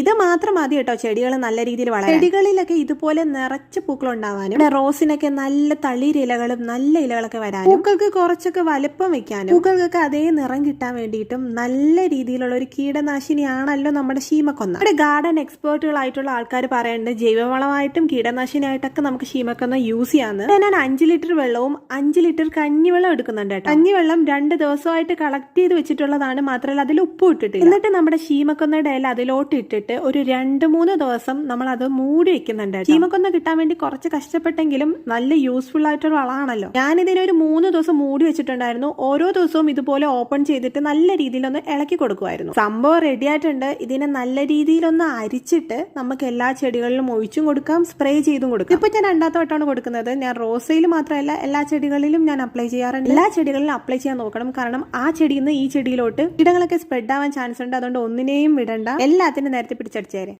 ഇത് മാത്രം മതി കേട്ടോ. ചെടികൾ നല്ല രീതിയിൽ വളരും ചെടികളിലൊക്കെ ഇതുപോലെ നിറച്ച് പൂക്കൾ ഉണ്ടാവാനും റോസിനൊക്കെ നല്ല തളിരിലകളും നല്ല ഇലകളൊക്കെ വരാനും. പൂക്കൾക്ക് കുറച്ചൊക്കെ വലുപ്പം വെക്കാനും. പൂക്കൾക്കൊക്കെ അതേ നിറം കിട്ടാൻ വേണ്ടിയിട്ടും നല്ല രീതിയിലുള്ള ഒരു കീടനാശിനിയാണല്ലോ നമ്മുടെ ശീമക്കൊന്ന. നമ്മുടെ ഗാർഡൻ എക്സ്പേർട്ടുകളായിട്ടുള്ള ആൾക്കാർ പറയുന്നുണ്ട് ജൈവവളമായിട്ടും കീടനാശിനിയായിട്ടൊക്കെ നമുക്ക് ശീമക്കൊന്ന യൂസ് ചെയ്യാന്ന്. ഞാൻ അഞ്ച് ലിറ്റർ വെള്ളവും അഞ്ച് ലിറ്റർ കഞ്ഞിവെള്ളം എടുക്കുന്നുണ്ട് കേട്ടോ. കഞ്ഞിവെള്ളം രണ്ട് ദിവസമായിട്ട് കളക്ട് ചെയ്ത് വെച്ചിട്ടുള്ളതാണ് മാത്രമല്ല അതിൽ ഉപ്പ് ഇട്ടിട്ട് എന്നിട്ട് നമ്മുടെ ശീമക്കൊന്നയുടെ ഇല അതിലോട്ട് ഇട്ടിട്ട് ഒരു രണ്ട് മൂന്ന് ദിവസം നമ്മൾ അത് മൂടി വെക്കുന്നുണ്ട്. ചീമക്കൊന്ന് കിട്ടാൻ വേണ്ടി കുറച്ച് കഷ്ടപ്പെട്ടെങ്കിലും നല്ല യൂസ്ഫുൾ ആയിട്ടുള്ള വളമാണല്ലോ ഞാൻ ഇതിനെ ഒരു മൂന്ന് ദിവസം മൂടി വെച്ചിട്ടുണ്ടായിരുന്നു. ഓരോ ദിവസവും ഇതുപോലെ ഓപ്പൺ ചെയ്തിട്ട് നല്ല രീതിയിൽ ഒന്ന് ഇളക്കി കൊടുക്കുമായിരുന്നു. സംഭവം റെഡി ആയിട്ടുണ്ട്. ഇതിനെ നല്ല രീതിയിലൊന്ന് അരിച്ചിട്ട് നമുക്ക് എല്ലാ ചെടികളിലും ഒഴിച്ചും കൊടുക്കാം സ്പ്രേ ചെയ്തും കൊടുക്കാം. ഇപ്പൊ ഞാൻ രണ്ടാമത്തെ വട്ടമാണ് കൊടുക്കുന്നത്. ഞാൻ റോസയിൽ മാത്രമല്ല എല്ലാ ചെടികളിലും ഞാൻ അപ്ലൈ ചെയ്യാറുണ്ട്. എല്ലാ ചെടികളിലും അപ്ലൈ ചെയ്യാൻ നോക്കണം. കാരണം ആ ചെടിയിൽ നിന്ന് ഈ ചെടിയിലോട്ട് കീടങ്ങളൊക്കെ സ്പ്രെഡ് ആവാൻ ചാൻസ് ഉണ്ട്. അതുകൊണ്ട് ഒന്നിനെയും വിടണ്ട. എല്ലാത്തിനും നേരത്തെ പിടിച്ചടിച്ചേരെ.